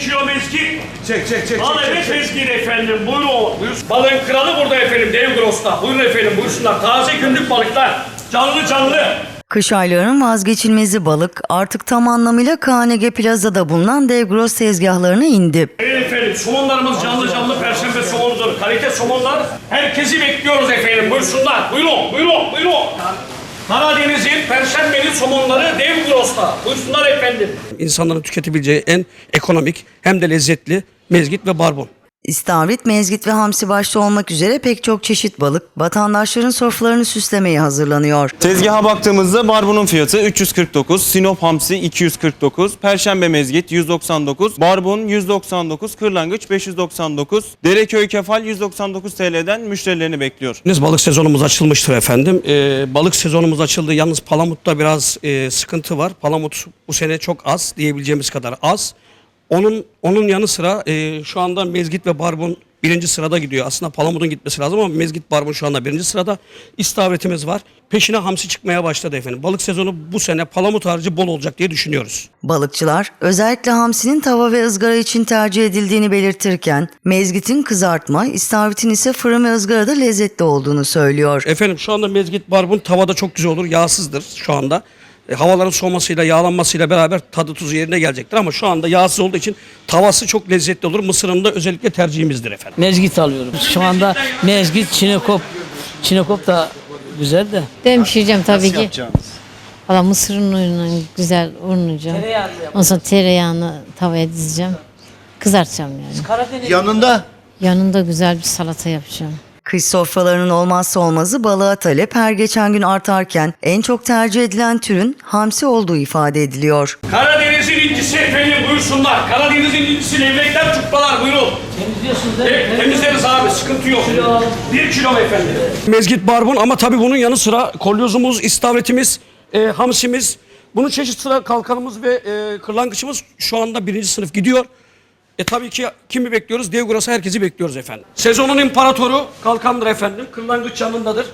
kilo mezgit. Çek çek çek. Al çek, evet mezgit efendim. Buyurun. Buyurun. Balığın kralı burada efendim. Dev Gross'ta. Buyurun efendim. Buyursunlar. Taze günlük balıklar. Canlı canlı. Kış aylarının vazgeçilmezi balık artık tam anlamıyla KNG Plaza'da bulunan Dev Gross tezgahlarına indi. Evet efendim. Somonlarımız canlı canlı perşembe somonudur. Kalite somonlar. Herkesi bekliyoruz efendim. Buyursunlar. Buyurun. Buyurun. Buyurun. Karadeniz'in perşembenin somonları Dev Gross'ta. Buyursunlar efendim. insanların tüketebileceği en ekonomik hem de lezzetli mezgit ve barbun. İstavrit, mezgit ve hamsi başta olmak üzere pek çok çeşit balık vatandaşların sofralarını süslemeye hazırlanıyor. Tezgaha baktığımızda barbunun fiyatı 349, Sinop hamsi 249, Perşembe mezgit 199, barbun 199, kırlangıç 599, Dereköy kefal 199 TL'den müşterilerini bekliyor. Balık sezonumuz açılmıştır efendim. Ee, balık sezonumuz açıldı. Yalnız Palamut'ta biraz e, sıkıntı var. Palamut bu sene çok az diyebileceğimiz kadar az. Onun onun yanı sıra e, şu anda mezgit ve barbun birinci sırada gidiyor. Aslında Palamut'un gitmesi lazım ama mezgit barbun şu anda birinci sırada. İstavretimiz var. Peşine hamsi çıkmaya başladı efendim. Balık sezonu bu sene Palamut harcı bol olacak diye düşünüyoruz. Balıkçılar özellikle hamsinin tava ve ızgara için tercih edildiğini belirtirken mezgitin kızartma, istavritin ise fırın ve ızgarada lezzetli olduğunu söylüyor. Efendim şu anda mezgit barbun tavada çok güzel olur. Yağsızdır şu anda. E, havaların soğumasıyla, yağlanmasıyla beraber tadı tuzu yerine gelecektir ama şu anda yağsız olduğu için tavası çok lezzetli olur. Mısırın da özellikle tercihimizdir efendim. Mezgit alıyorum. Şu anda mezgit, çinekop. Çinekop da güzel de. Ben pişireceğim tabii Nasıl ki. yapacağınız? Valla mısır unuyla güzel unlayacağım. Ondan sonra tereyağını tavaya dizeceğim. Kızartacağım yani. Yanında Yanında güzel bir salata yapacağım. Kış sofralarının olmazsa olmazı balığa talep her geçen gün artarken en çok tercih edilen türün hamsi olduğu ifade ediliyor. Karadeniz'in incisi efendim buyursunlar. Karadeniz'in incisi levrekler çupralar buyurun. Temizliyorsunuz değil Evet, temizleriz abi sıkıntı yok. Bir kilo efendim. Mezgit barbun ama tabii bunun yanı sıra kolyozumuz, istavretimiz, e, hamsimiz, bunun çeşit sıra kalkanımız ve e, kırlangıçımız şu anda birinci sınıf gidiyor. E tabii ki kimi bekliyoruz? Dev Gurası herkesi bekliyoruz efendim. Sezonun imparatoru kalkandır efendim. Kırlangıç yanındadır.